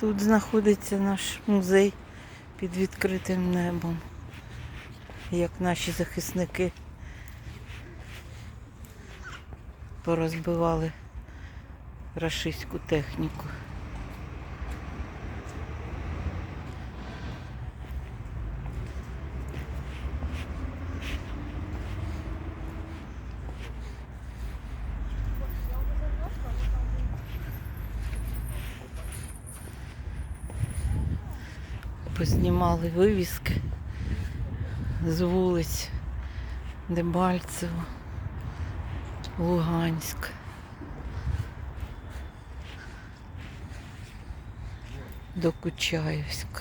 Тут знаходиться наш музей під відкритим небом, як наші захисники порозбивали рашистську техніку. Познімали вивіски з вулиць Дебальцево, Луганськ. До Кучаївська.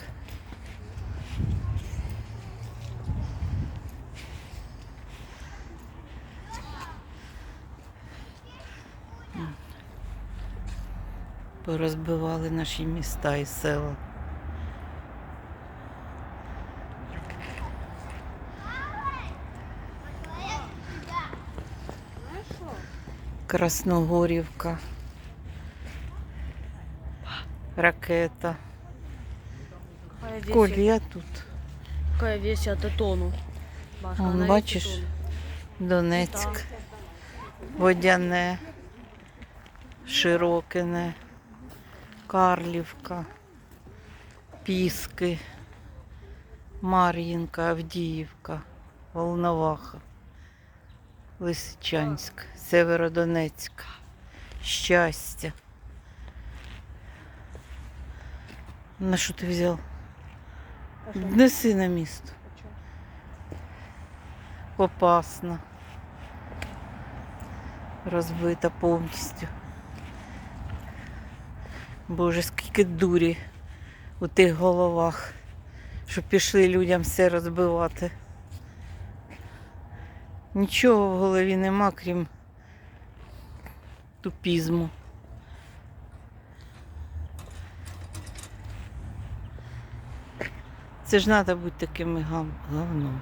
Порозбивали наші міста і села. Красногорівка. Ракета. Коль, я тут. какая весит это тонну. Вон, бачиш? Донецьк, Водяне, Широкине, Карлівка, Піски, Мар'їнка, Авдіївка, Волноваха, Лисичанськ, Северодонецьк, Щастя. На що ти взяв? Неси на місто. Попасна. Розбита повністю. Боже, скільки дурі у тих головах, що пішли людям все розбивати. Нічого в голові нема, крім тупізму. Це ж треба бути таким гам- говном.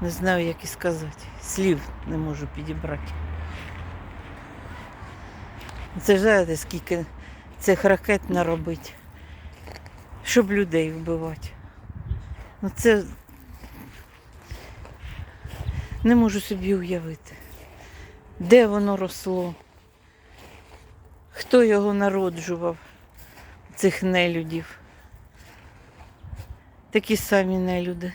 Не знаю, як і сказати. Слів не можу підібрати. Це ж знаєте, скільки цих ракет наробити, щоб людей вбивати. Ну це не можу собі уявити. Де воно росло? Хто його народжував, цих нелюдів? Такі самі нелюди.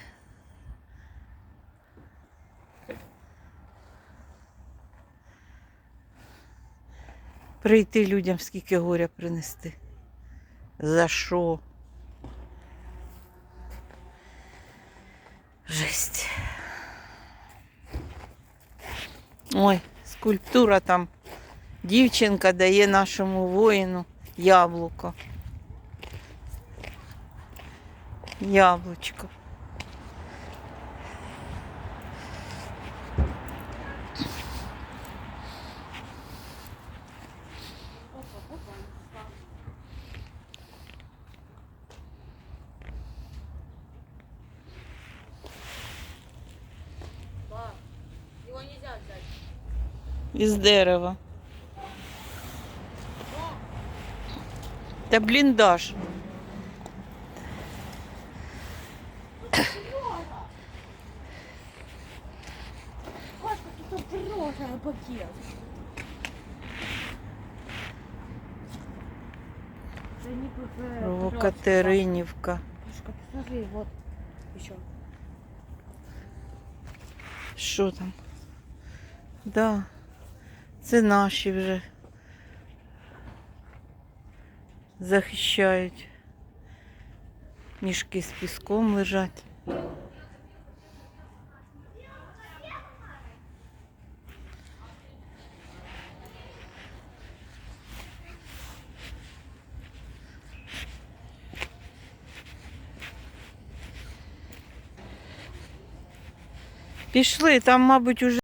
Прийти людям скільки горя принести. За що? Жесть. Ой, скульптура там. Дівчинка дає нашому воїну яблуко. Яблучко. Із дерева. Та бліндаж. Пакет. Катеринівка. Машка, посмотри, вот еще. Що там? Да. Це наші вже. Захищають. Мішки з піском лежать. Пішли, там, мабуть, уже